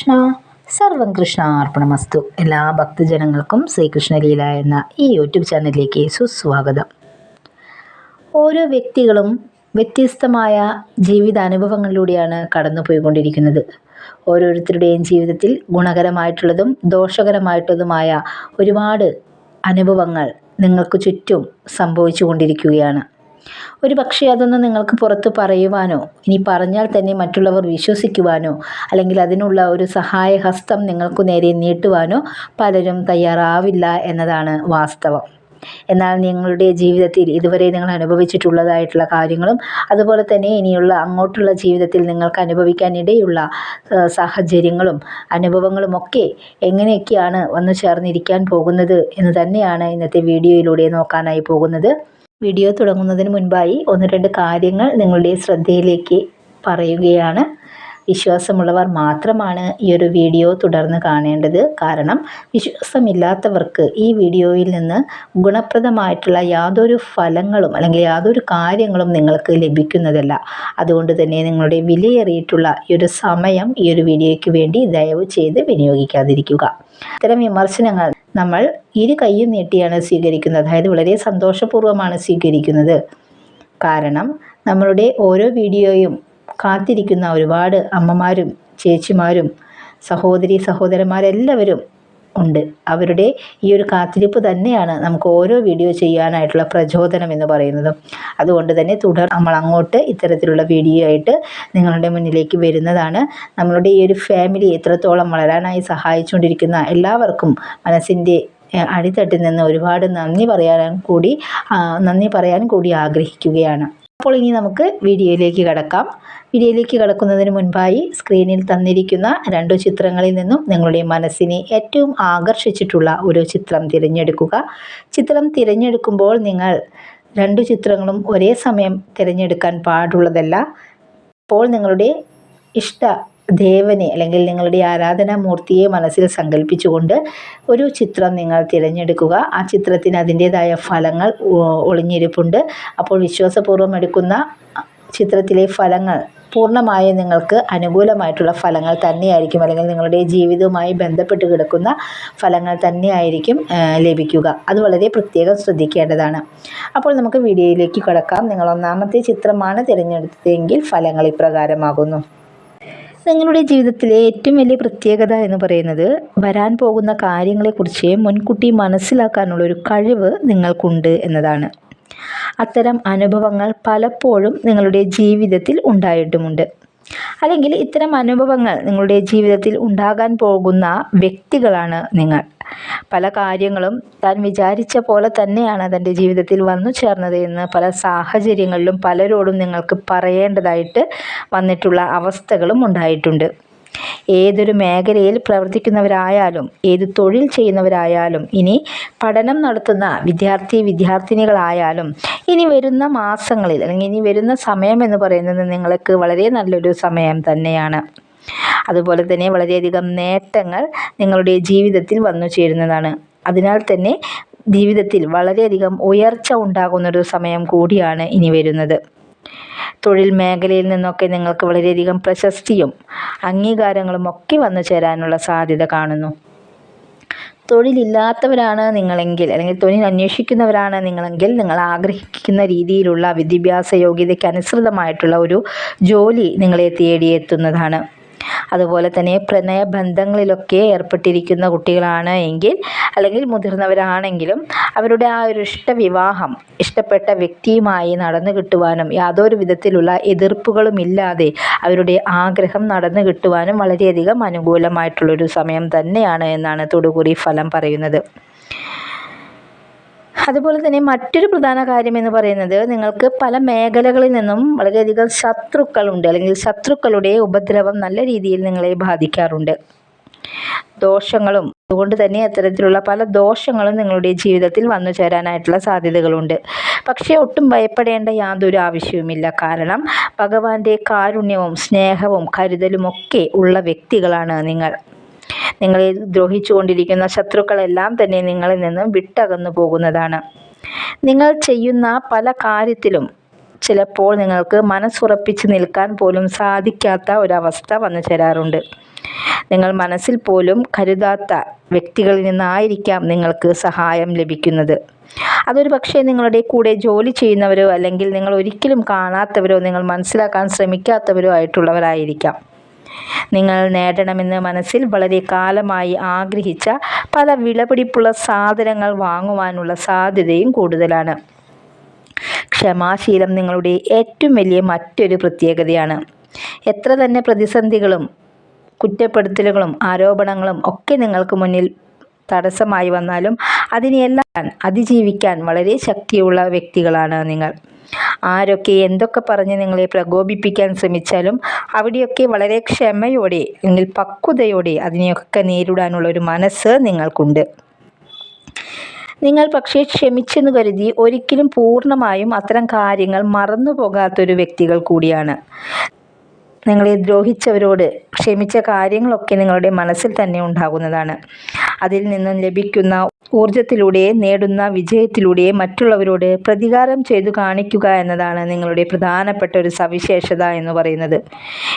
കൃഷ്ണ. സർവം കൃഷ്ണ അർപ്പണമസ്തു. എല്ലാ ഭക്തജനങ്ങൾക്കും ശ്രീകൃഷ്ണലീല എന്ന ഈ യൂട്യൂബ് ചാനലിലേക്ക് സുസ്വാഗതം. ഓരോ വ്യക്തികളും വ്യത്യസ്തമായ ജീവിതാനുഭവങ്ങളിലൂടെയാണ് കടന്നു പോയിക്കൊണ്ടിരിക്കുന്നത് ഓരോരുത്തരുടെയും ജീവിതത്തിൽ ഗുണകരമായിട്ടുള്ളതും ദോഷകരമായിട്ടുള്ളതുമായ ഒരുപാട് അനുഭവങ്ങൾ നിങ്ങൾക്ക് ചുറ്റും സംഭവിച്ചു കൊണ്ടിരിക്കുകയാണ് ഒരു പക്ഷേ അതൊന്നും നിങ്ങൾക്ക് പുറത്ത് പറയുവാനോ? ഇനി പറഞ്ഞാൽ തന്നെ മറ്റുള്ളവർ വിശ്വസിക്കുവാനോ? അല്ലെങ്കിൽ അതിനുള്ള ഒരു സഹായഹസ്തം നിങ്ങൾക്ക് നേരെ നീട്ടുവാനോ പലരും തയ്യാറാവില്ല എന്നതാണ് വാസ്തവം. എന്നാൽ നിങ്ങളുടെ ജീവിതത്തിൽ ഇതുവരെ നിങ്ങൾ അനുഭവിച്ചിട്ടുള്ളതായിട്ടുള്ള കാര്യങ്ങളും അതുപോലെ തന്നെ ഇനിയുള്ള അങ്ങോട്ടുള്ള ജീവിതത്തിൽ നിങ്ങൾക്ക് അനുഭവിക്കാനിടയുള്ള സാഹചര്യങ്ങളും അനുഭവങ്ങളുമൊക്കെ എങ്ങനെയൊക്കെയാണ് വന്നു ചേർന്നിരിക്കാൻ പോകുന്നത് എന്ന് തന്നെയാണ് ഇന്നത്തെ വീഡിയോയിലൂടെ നോക്കാനായി പോകുന്നത്. വീഡിയോ തുടങ്ങുന്നതിന് മുൻപായി ഒന്ന് രണ്ട് കാര്യങ്ങൾ നിങ്ങളുടെ ശ്രദ്ധയിലേക്ക് പറയുകയാണ്. വിശ്വാസമുള്ളവർ മാത്രമാണ് ഈ ഒരു വീഡിയോ തുടർന്ന് കാണേണ്ടത്. കാരണം വിശ്വാസമില്ലാത്തവർക്ക് ഈ വീഡിയോയിൽ നിന്ന് ഗുണപ്രദമായിട്ടുള്ള യാതൊരു ഫലങ്ങളും അല്ലെങ്കിൽ യാതൊരു കാര്യങ്ങളും നിങ്ങൾക്ക് ലഭിക്കുന്നതല്ല. അതുകൊണ്ട് തന്നെ നിങ്ങളുടെ വിലയേറിയിട്ടുള്ള ഈ ഒരു സമയം ഈ ഒരു വീഡിയോയ്ക്ക് വേണ്ടി ദയവ് ചെയ്ത് വിനിയോഗിക്കാതിരിക്കുക. ഇത്തരം വിമർശനങ്ങൾ നമ്മൾ ഇരു കൈയും നീട്ടിയാണ് സ്വീകരിക്കുന്നത്. അതായത് വളരെ സന്തോഷപൂർവമാണ് സ്വീകരിക്കുന്നത്. കാരണം നമ്മളുടെ ഓരോ വീഡിയോയും കാത്തിരിക്കുന്ന ഒരുപാട് അമ്മമാരും ചേച്ചിമാരും സഹോദരി സഹോദരന്മാരെല്ലാവരും ഉണ്ട്. അവരുടെ ഈ ഒരു കാത്തിരിപ്പ് തന്നെയാണ് നമുക്ക് ഓരോ വീഡിയോ ചെയ്യാനായിട്ടുള്ള പ്രചോദനം എന്ന് പറയുന്നത്. അതുകൊണ്ട് തന്നെ തുടർ നമ്മൾ അങ്ങോട്ട് ഇത്തരത്തിലുള്ള വീഡിയോ ആയിട്ട് നിങ്ങളുടെ മുന്നിലേക്ക് വരുന്നതാണ്. നമ്മളുടെ ഈ ഒരു ഫാമിലി എത്രത്തോളം വളരാനായി സഹായിച്ചുകൊണ്ടിരിക്കുന്ന എല്ലാവർക്കും മനസ്സിന്റെ അടിത്തട്ടിൽ നിന്ന് ഒരുപാട് നന്ദി പറയാനും കൂടി നന്ദി പറയാൻ കൂടി ആഗ്രഹിക്കുകയാണ്. അപ്പോൾ ഇനി നമുക്ക് വീഡിയോയിലേക്ക് കടക്കാം. വീഡിയോയിലേക്ക് കടക്കുന്നതിന് മുൻപായി സ്ക്രീനിൽ തന്നിരിക്കുന്ന രണ്ടു ചിത്രങ്ങളിൽ നിന്നും നിങ്ങളുടെ മനസ്സിനെ ഏറ്റവും ആകർഷിച്ചിട്ടുള്ള ഒരു ചിത്രം തിരഞ്ഞെടുക്കുക. ചിത്രം തിരഞ്ഞെടുക്കുമ്പോൾ നിങ്ങൾ രണ്ടു ചിത്രങ്ങളും ഒരേ സമയം തിരഞ്ഞെടുക്കാൻ പാടുള്ളതല്ല. അപ്പോൾ നിങ്ങളുടെ ഇഷ്ട ദേവനെ അല്ലെങ്കിൽ നിങ്ങളുടെ ആരാധനാമൂർത്തിയെ മനസ്സിൽ സങ്കല്പിച്ചുകൊണ്ട് ഒരു ചിത്രം നിങ്ങൾ തിരഞ്ഞെടുക്കുക. ആ ചിത്രത്തിന് അതിന്റേതായ ഫലങ്ങൾ ഒളിഞ്ഞിരിപ്പുണ്ട്. അപ്പോൾ വിശ്വാസപൂർവം എടുക്കുന്ന ചിത്രത്തിലെ ഫലങ്ങൾ പൂർണമായും നിങ്ങൾക്ക് അനുകൂലമായിട്ടുള്ള ഫലങ്ങൾ തന്നെയായിരിക്കും. അല്ലെങ്കിൽ നിങ്ങളുടെ ജീവിതവുമായി ബന്ധപ്പെട്ട് കിടക്കുന്ന ഫലങ്ങൾ തന്നെയായിരിക്കും ലഭിക്കുക. അത് വളരെ പ്രത്യേകം ശ്രദ്ധിക്കേണ്ടതാണ്. അപ്പോൾ നമുക്ക് വീഡിയോയിലേക്ക് കടക്കാം. നിങ്ങൾ ഒന്നാമത്തെ ചിത്രമാണ് തിരഞ്ഞെടുത്തതെങ്കിൽ ഫലങ്ങൾ ഇപ്രകാരമാകുന്നു. നിങ്ങളുടെ ജീവിതത്തിലെ ഏറ്റവും വലിയ പ്രത്യേകത എന്ന് പറയുന്നത് വരാൻ പോകുന്ന കാര്യങ്ങളെക്കുറിച്ച് മുൻകൂട്ടി മനസ്സിലാക്കാനുള്ള ഒരു കഴിവ് നിങ്ങൾക്കുണ്ട് എന്നതാണ്. അത്തരം അനുഭവങ്ങൾ പലപ്പോഴും നിങ്ങളുടെ ജീവിതത്തിൽ ഉണ്ടായിട്ടുമുണ്ട്. അല്ലെങ്കിൽ ഇത്തരം അനുഭവങ്ങൾ നിങ്ങളുടെ ജീവിതത്തിൽ ഉണ്ടാകാൻ പോകുന്ന വ്യക്തികളാണ് നിങ്ങൾ. പല കാര്യങ്ങളും താൻ വിചാരിച്ച പോലെ തന്നെയാണ് തന്റെ ജീവിതത്തിൽ വന്നു ചേർന്നത് എന്ന് പല സാഹചര്യങ്ങളിലും പലരോടും നിങ്ങൾക്ക് പറയേണ്ടതായിട്ട് വന്നിട്ടുള്ള അവസ്ഥകളും ഉണ്ടായിട്ടുണ്ട്. ഏതൊരു മേഖലയിൽ പ്രവർത്തിക്കുന്നവരായാലും ഏത് തൊഴിൽ ചെയ്യുന്നവരായാലും ഇനി പഠനം നടത്തുന്ന വിദ്യാർത്ഥി വിദ്യാർത്ഥിനികളായാലും ഇനി വരുന്ന മാസങ്ങളിൽ അല്ലെങ്കിൽ ഇനി വരുന്ന സമയം എന്ന് പറയുന്നത് നിങ്ങൾക്ക് വളരെ നല്ലൊരു സമയം തന്നെയാണ്. അതുപോലെ തന്നെ വളരെയധികം നേട്ടങ്ങൾ നിങ്ങളുടെ ജീവിതത്തിൽ വന്നു ചേരുന്നതാണ്. അതിനാൽ തന്നെ ജീവിതത്തിൽ വളരെയധികം ഉയർച്ച ഉണ്ടാകുന്നൊരു സമയം കൂടിയാണ് ഇനി വരുന്നത്. തൊഴിൽ മേഖലയിൽ നിന്നൊക്കെ നിങ്ങൾക്ക് വളരെയധികം പ്രശസ്തിയും അംഗീകാരങ്ങളും ഒക്കെ വന്നു ചേരാനുള്ള സാധ്യത കാണുന്നു. തൊഴിലില്ലാത്തവരാണ് നിങ്ങളെങ്കിൽ അല്ലെങ്കിൽ തൊഴിൽ അന്വേഷിക്കുന്നവരാണ് നിങ്ങളെങ്കിൽ നിങ്ങൾ ആഗ്രഹിക്കുന്ന രീതിയിലുള്ള വിദ്യാഭ്യാസ യോഗ്യതയ്ക്ക് അനുസൃതമായിട്ടുള്ള ഒരു ജോലി നിങ്ങളെ തേടിയെത്തുന്നതാണ്. അതുപോലെ തന്നെ പ്രണയബന്ധങ്ങളിലൊക്കെ ഏർപ്പെട്ടിരിക്കുന്ന കുട്ടികളാണ് എങ്കിൽ അല്ലെങ്കിൽ മുതിർന്നവരാണെങ്കിലും അവരുടെ ആ ഒരു ഇഷ്ടവിവാഹം ഇഷ്ടപ്പെട്ട വ്യക്തിയുമായി നടന്നു കിട്ടുവാനും യാതൊരു വിധത്തിലുള്ള എതിർപ്പുകളും ഇല്ലാതെ അവരുടെ ആഗ്രഹം നടന്നു കിട്ടുവാനും വളരെയധികം അനുകൂലമായിട്ടുള്ളൊരു സമയം തന്നെയാണ് എന്നാണ് തൊടുകുറി ഫലം പറയുന്നത്. അതുപോലെ തന്നെ മറ്റൊരു പ്രധാന കാര്യം എന്ന് പറയുന്നത് നിങ്ങൾക്ക് പല മേഖലകളിൽ നിന്നും വളരെയധികം ശത്രുക്കളുണ്ട് അല്ലെങ്കിൽ ശത്രുക്കളുടെ ഉപദ്രവം നല്ല രീതിയിൽ നിങ്ങളെ ബാധിക്കാറുണ്ട്. ദോഷങ്ങളും അതുകൊണ്ട് തന്നെ അത്തരത്തിലുള്ള പല ദോഷങ്ങളും നിങ്ങളുടെ ജീവിതത്തിൽ വന്നു ചേരാനായിട്ടുള്ള സാധ്യതകളുണ്ട്. പക്ഷേ ഒട്ടും ഭയപ്പെടേണ്ട യാതൊരു ആവശ്യവുമില്ല. കാരണം ഭഗവാന്റെ കാരുണ്യവും സ്നേഹവും കരുതലുമൊക്കെ ഉള്ള വ്യക്തികളാണ് നിങ്ങൾ. നിങ്ങളെ ദ്രോഹിച്ചുകൊണ്ടിരിക്കുന്ന ശത്രുക്കളെല്ലാം തന്നെ നിങ്ങളിൽ നിന്നും വിട്ടകന്നു പോകുന്നതാണ്. നിങ്ങൾ ചെയ്യുന്ന പല കാര്യത്തിലും ചിലപ്പോൾ നിങ്ങൾക്ക് മനസ്സുറപ്പിച്ച് നിൽക്കാൻ പോലും സാധിക്കാത്ത ഒരവസ്ഥ വന്നു ചേരാറുണ്ട്. നിങ്ങൾ മനസ്സിൽ പോലും കരുതാത്ത വ്യക്തികളിൽ നിന്നായിരിക്കാം നിങ്ങൾക്ക് സഹായം ലഭിക്കുന്നത്. അതൊരു പക്ഷേ നിങ്ങളുടെ കൂടെ ജോലി ചെയ്യുന്നവരോ അല്ലെങ്കിൽ നിങ്ങൾ ഒരിക്കലും കാണാത്തവരോ നിങ്ങൾ മനസ്സിലാക്കാൻ ശ്രമിക്കാത്തവരോ ആയിട്ടുള്ളവരായിരിക്കാം. നിങ്ങൾ നേടണമെന്ന് മനസ്സിൽ വളരെ കാലമായി ആഗ്രഹിച്ച പല വിലപിടിപ്പുള്ള സാധനങ്ങൾ വാങ്ങുവാനുള്ള സാധ്യതയും കൂടുതലാണ്. ക്ഷമാശീലം നിങ്ങളുടെ ഏറ്റവും വലിയ മറ്റൊരു പ്രത്യേകതയാണ്. എത്ര തന്നെ പ്രതിസന്ധികളും കുറ്റപ്പെടുത്തലുകളും ആരോപണങ്ങളും ഒക്കെ നിങ്ങൾക്ക് മുന്നിൽ തടസ്സമായി വന്നാലും അതിനെയെല്ലാം അതിജീവിക്കാൻ വളരെ ശക്തിയുള്ള വ്യക്തികളാണ് നിങ്ങൾ. ആരൊക്കെ എന്തൊക്കെ പറഞ്ഞ് നിങ്ങളെ പ്രകോപിപ്പിക്കാൻ ശ്രമിച്ചാലും അവിടെയൊക്കെ വളരെ ക്ഷമയോടെ അല്ലെങ്കിൽ പക്വതയോടെ അതിനെയൊക്കെ നേരിടാനുള്ള ഒരു മനസ്സ് നിങ്ങൾക്കുണ്ട്. നിങ്ങൾ പക്ഷേ ക്ഷമിച്ചെന്ന് കരുതി ഒരിക്കലും പൂർണമായും അത്തരം കാര്യങ്ങൾ മറന്നു പോകാത്തൊരു വ്യക്തികൾ കൂടിയാണ്. നിങ്ങളെ ദ്രോഹിച്ചവരോട് ക്ഷമിച്ച കാര്യങ്ങളൊക്കെ നിങ്ങളുടെ മനസ്സിൽ തന്നെ ഉണ്ടാകുന്നതാണ്. അതിൽ നിന്നും ലഭിക്കുന്ന ഊർജത്തിലൂടെ നേടുന്ന വിജയത്തിലൂടെ മറ്റുള്ളവരോട് പ്രതികാരം ചെയ്തു കാണിക്കുക എന്നതാണ് നിങ്ങളുടെ പ്രധാനപ്പെട്ട ഒരു സവിശേഷത എന്ന് പറയുന്നത്.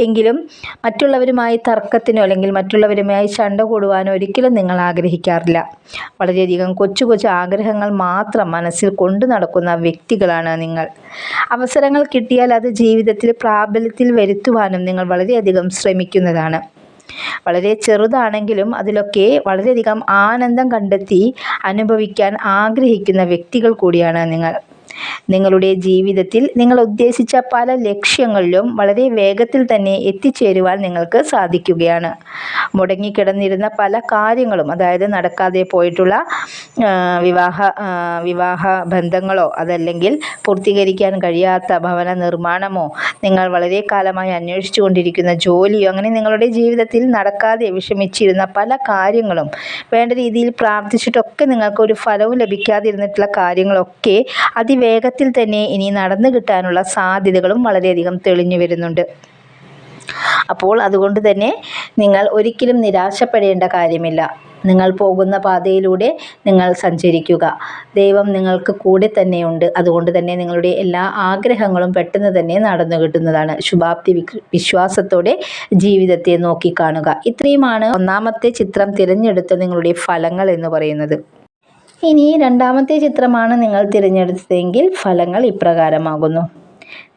എങ്കിലും മറ്റുള്ളവരുമായി തർക്കത്തിനോ അല്ലെങ്കിൽ മറ്റുള്ളവരുമായി ചണ്ട കൂടുവാനോ ഒരിക്കലും നിങ്ങൾ ആഗ്രഹിക്കാറില്ല. വളരെയധികം കൊച്ചു കൊച്ചു ആഗ്രഹങ്ങൾ മാത്രം മനസ്സിൽ കൊണ്ടു നടക്കുന്ന വ്യക്തികളാണ് നിങ്ങൾ. അവസരങ്ങൾ കിട്ടിയാൽ അത് ജീവിതത്തിൽ പ്രാബല്യത്തിൽ വരുത്തുവാനും നിങ്ങൾ വളരെയധികം ശ്രമിക്കുന്നതാണ്. വളരെ ചെറുതാണെങ്കിലും അതിലൊക്കെ വളരെയധികം ആനന്ദം കണ്ടെത്തി അനുഭവിക്കാൻ ആഗ്രഹിക്കുന്ന വ്യക്തികൾ കൂടിയാണ് നിങ്ങൾ. നിങ്ങളുടെ ജീവിതത്തിൽ നിങ്ങൾ ഉദ്ദേശിച്ച പല ലക്ഷ്യങ്ങളിലും വളരെ വേഗത്തിൽ തന്നെ എത്തിച്ചേരുവാൻ നിങ്ങൾക്ക് സാധിക്കുകയാണ്. മുടങ്ങിക്കിടന്നിരുന്ന പല കാര്യങ്ങളും അതായത് നടക്കാതെ പോയിട്ടുള്ള വിവാഹ വിവാഹ ബന്ധങ്ങളോ അതല്ലെങ്കിൽ പൂർത്തീകരിക്കാൻ കഴിയാത്ത ഭവന നിർമ്മാണമോ നിങ്ങൾ വളരെ കാലമായി അന്വേഷിച്ചു കൊണ്ടിരിക്കുന്ന ജോലിയോ അങ്ങനെ നിങ്ങളുടെ ജീവിതത്തിൽ നടക്കാതെ വിഷമിച്ചിരുന്ന പല കാര്യങ്ങളും വേണ്ട രീതിയിൽ പ്രാർത്ഥിച്ചിട്ടൊക്കെ നിങ്ങൾക്ക് ഒരു ഫലവും ലഭിക്കാതിരുന്നിട്ടുള്ള കാര്യങ്ങളൊക്കെ അതിവേഗത്തിൽ തന്നെ ഇനി നടന്നു കിട്ടാനുള്ള സാധ്യതകളും വളരെയധികം തെളിഞ്ഞു വരുന്നുണ്ട്. അപ്പോൾ അതുകൊണ്ട് തന്നെ നിങ്ങൾ ഒരിക്കലും നിരാശപ്പെടേണ്ട കാര്യമില്ല. നിങ്ങൾ പോകുന്ന പാതയിലൂടെ നിങ്ങൾ സഞ്ചരിക്കുക. ദൈവം നിങ്ങൾക്ക് കൂടെ തന്നെയുണ്ട് അതുകൊണ്ട് തന്നെ നിങ്ങളുടെ എല്ലാ ആഗ്രഹങ്ങളും പെട്ടെന്ന് തന്നെ നടന്നു കിട്ടുന്നതാണ്. ശുഭാപ്തി വിശ്വാസത്തോടെ ജീവിതത്തെ നോക്കിക്കാണുക ഇത്രയുമാണ് ഒന്നാമത്തെ ചിത്രം തിരഞ്ഞെടുത്ത നിങ്ങളുടെ ഫലങ്ങൾ എന്ന് പറയുന്നത്. ഇനി രണ്ടാമത്തെ ചിത്രമാണ് നിങ്ങൾ തിരഞ്ഞെടുത്തതെങ്കിൽ ഫലങ്ങൾ ഇപ്രകാരമാകുന്നു.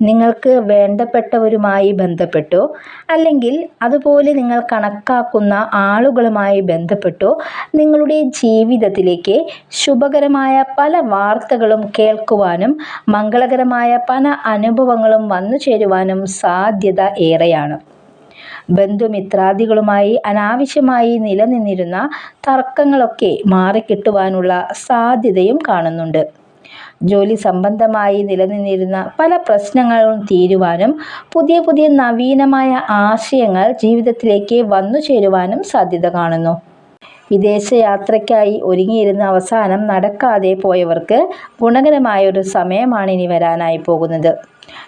നിങ്ങൾക്ക് വേണ്ടപ്പെട്ടവരുമായി ബന്ധപ്പെട്ടോ അല്ലെങ്കിൽ അതുപോലെ നിങ്ങൾ കണക്കാക്കുന്ന ആളുകളുമായി ബന്ധപ്പെട്ടോ നിങ്ങളുടെ ജീവിതത്തിലേക്ക് ശുഭകരമായ പല വാർത്തകളും കേൾക്കുവാനും മംഗളകരമായ പല അനുഭവങ്ങളും വന്നു ചേരുവാനും സാധ്യത ഏറെയാണ്. ബന്ധുമിത്രാദികളുമായി അനാവശ്യമായി നിലനിന്നിരുന്ന തർക്കങ്ങളൊക്കെ മാറിക്കിട്ടുവാനുള്ള സാധ്യതയും കാണുന്നുണ്ട്. ജോലി സംബന്ധമായി നിലനിന്നിരുന്ന പല പ്രശ്നങ്ങളും തീരുവാനും പുതിയ പുതിയ നവീനമായ ആശയങ്ങൾ ജീവിതത്തിലേക്ക് വന്നു ചേരുവാനും സാധ്യത കാണുന്നു. വിദേശയാത്രയ്ക്കായി ഒരുങ്ങിയിരുന്ന അവസാനം നടക്കാതെ പോയവർക്ക് ഗുണകരമായ ഒരു സമയമാണ് ഇനി വരാനായി പോകുന്നത്.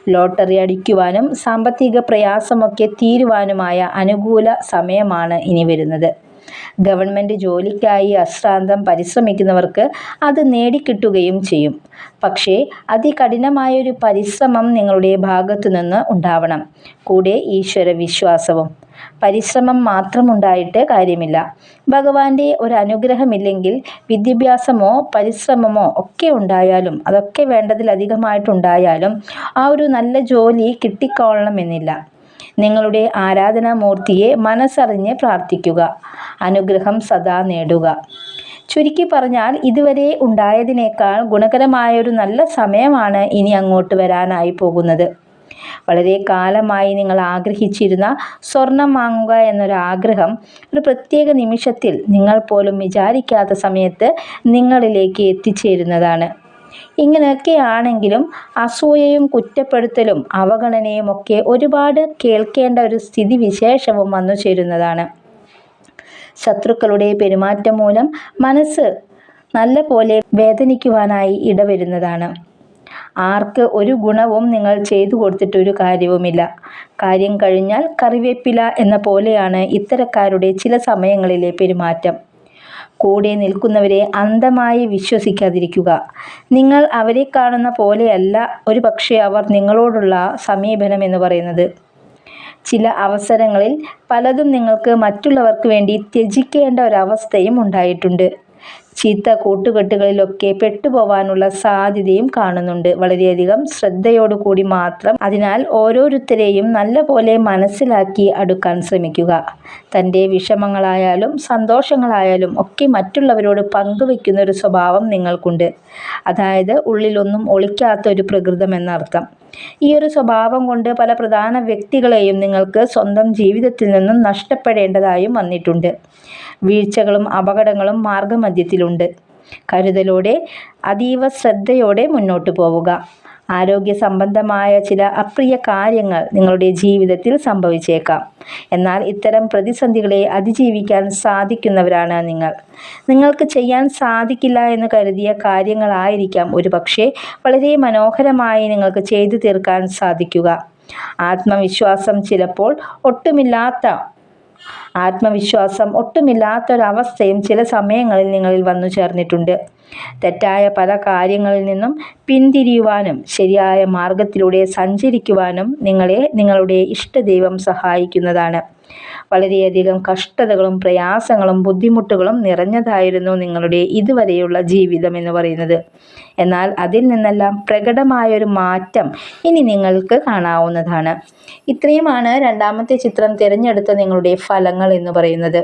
ലോട്ടറി അടിക്കുവാനും സാമ്പത്തിക പ്രയാസമൊക്കെ തീരുവാനുമായ അനുകൂല സമയമാണ് ഇനി വരുന്നത്. ഗവൺമെന്റ് ജോലിക്കായി അശ്രാന്തം പരിശ്രമിക്കുന്നവർക്ക് അത് നേടിക്കിട്ടുകയും ചെയ്യും. പക്ഷേ അതികഠിനമായൊരു പരിശ്രമം നിങ്ങളുടെ ഭാഗത്തു നിന്ന് ഉണ്ടാവണം. കൂടെ ഈശ്വര വിശ്വാസവും. പരിശ്രമം മാത്രമുണ്ടായിട്ട് കാര്യമില്ല. ഭഗവാന്റെ ഒരു അനുഗ്രഹമില്ലെങ്കിൽ വിദ്യാഭ്യാസമോ പരിശ്രമമോ ഒക്കെ ഉണ്ടായാലും അതൊക്കെ വേണ്ടതിലധികമായിട്ടുണ്ടായാലും ആ ഒരു നല്ല ജോലി കിട്ടിക്കൊള്ളണമെന്നില്ല. നിങ്ങളുടെ ആരാധനാമൂർത്തിയെ മനസ്സറിഞ്ഞ് പ്രാർത്ഥിക്കുക. അനുഗ്രഹം സദാ നേടുക. ചുരുക്കി പറഞ്ഞാൽ ഇതുവരെ ഉണ്ടായതിനേക്കാൾ ഗുണകരമായൊരു നല്ല സമയമാണ് ഇനി അങ്ങോട്ട് വരാനായി പോകുന്നത്. വളരെ കാലമായി നിങ്ങൾ ആഗ്രഹിച്ചിരുന്ന സ്വർണം വാങ്ങുക എന്നൊരാഗ്രഹം ഒരു പ്രത്യേക നിമിഷത്തിൽ നിങ്ങൾ പോലും വിചാരിക്കാത്ത സമയത്ത് നിങ്ങളിലേക്ക് എത്തിച്ചേരുന്നതാണ്. ഇങ്ങനെയൊക്കെയാണെങ്കിലും അസൂയയും കുറ്റപ്പെടുത്തലും അവഗണനയും ഒക്കെ ഒരുപാട് കേൾക്കേണ്ട ഒരു സ്ഥിതി വിശേഷവും വന്നു ചേരുന്നതാണ്. ശത്രുക്കളുടെ പെരുമാറ്റം മൂലം മനസ്സ് നല്ല പോലെ വേദനിക്കുവാനായി ഇടവരുന്നതാണ്. ആർക്ക് ഒരു ഗുണവും നിങ്ങൾ ചെയ്തു കൊടുത്തിട്ടൊരു കാര്യവുമില്ല. കാര്യം കഴിഞ്ഞാൽ കറിവേപ്പില എന്ന പോലെയാണ് ഇത്തരക്കാരുടെ ചില സമയങ്ങളിലെ പെരുമാറ്റം. കൂടെ നിൽക്കുന്നവരെ അന്ധമായി വിശ്വസിക്കാതിരിക്കുക. നിങ്ങൾ അവരെ കാണുന്ന പോലെയല്ല ഒരു പക്ഷേ അവർ നിങ്ങളോടുള്ള സമീപനം എന്ന് പറയുന്നത്. ചില അവസരങ്ങളിൽ പലതും നിങ്ങൾക്ക് മറ്റുള്ളവർക്ക് വേണ്ടി ത്യജിക്കേണ്ട ഒരവസ്ഥയും ഉണ്ടായിട്ടുണ്ട്. ചീത്ത കൂട്ടുകെട്ടുകളിലൊക്കെ പെട്ടുപോവാനുള്ള സാധ്യതയും കാണുന്നുണ്ട്. വളരെയധികം ശ്രദ്ധയോടുകൂടി മാത്രം അതിനാൽ ഓരോരുത്തരെയും നല്ലപോലെ മനസ്സിലാക്കി അടുക്കാൻ ശ്രമിക്കുക. തന്റെ വിഷമങ്ങളായാലും സന്തോഷങ്ങളായാലും ഒക്കെ മറ്റുള്ളവരോട് പങ്കുവെക്കുന്ന ഒരു സ്വഭാവം നിങ്ങൾക്കുണ്ട്. അതായത് ഉള്ളിലൊന്നും ഒളിക്കാത്ത ഒരു പ്രകൃതം എന്നർത്ഥം. ഈ ഒരു സ്വഭാവം കൊണ്ട് പല പ്രധാന വ്യക്തികളെയും നിങ്ങൾക്ക് സ്വന്തം ജീവിതത്തിൽ നിന്നും നഷ്ടപ്പെടേണ്ടതായും വന്നിട്ടുണ്ട്. വീഴ്ചകളും അപകടങ്ങളും മാർഗമധ്യത്തിലുണ്ട്. കരുതലോടെ അതീവ ശ്രദ്ധയോടെ മുന്നോട്ട് പോവുക. ആരോഗ്യ സംബന്ധമായ ചില അപ്രിയ കാര്യങ്ങൾ നിങ്ങളുടെ ജീവിതത്തിൽ സംഭവിച്ചേക്കാം. എന്നാൽ ഇത്തരം പ്രതിസന്ധികളെ അതിജീവിക്കാൻ സാധിക്കുന്നവരാണ് നിങ്ങൾ. നിങ്ങൾക്ക് ചെയ്യാൻ സാധിക്കില്ല എന്ന് കരുതിയ കാര്യങ്ങളായിരിക്കാം ഒരുപക്ഷെ വളരെ മനോഹരമായി നിങ്ങൾക്ക് ചെയ്തു തീർക്കാൻ സാധിക്കുക. ആത്മവിശ്വാസം ചിലപ്പോൾ ഒട്ടുമില്ലാത്ത ആത്മവിശ്വാസം ഒട്ടുമില്ലാത്തൊരവസ്ഥയും ചില സമയങ്ങളിൽ നിങ്ങളിൽ വന്നു ചേർന്നിട്ടുണ്ട്. തെറ്റായ പല കാര്യങ്ങളിൽ നിന്നും പിന്തിരിയുവാനും ശരിയായ മാർഗത്തിലൂടെ സഞ്ചരിക്കുവാനും നിങ്ങളെ നിങ്ങളുടെ ഇഷ്ടദൈവം സഹായിക്കുന്നതാണ്. വളരെയധികം കഷ്ടതകളും പ്രയാസങ്ങളും ബുദ്ധിമുട്ടുകളും നിറഞ്ഞതായിരുന്നു നിങ്ങളുടെ ഇതുവരെയുള്ള ജീവിതം എന്ന് പറയുന്നത്. എന്നാൽ അതിൽ നിന്നെല്ലാം പ്രകടമായൊരു മാറ്റം ഇനി നിങ്ങൾക്ക് കാണാവുന്നതാണ്. ഇത്രയുമാണ് രണ്ടാമത്തെ ചിത്രം തിരഞ്ഞെടുത്ത നിങ്ങളുടെ ഫലങ്ങൾ എന്ന് പറയുന്നത്.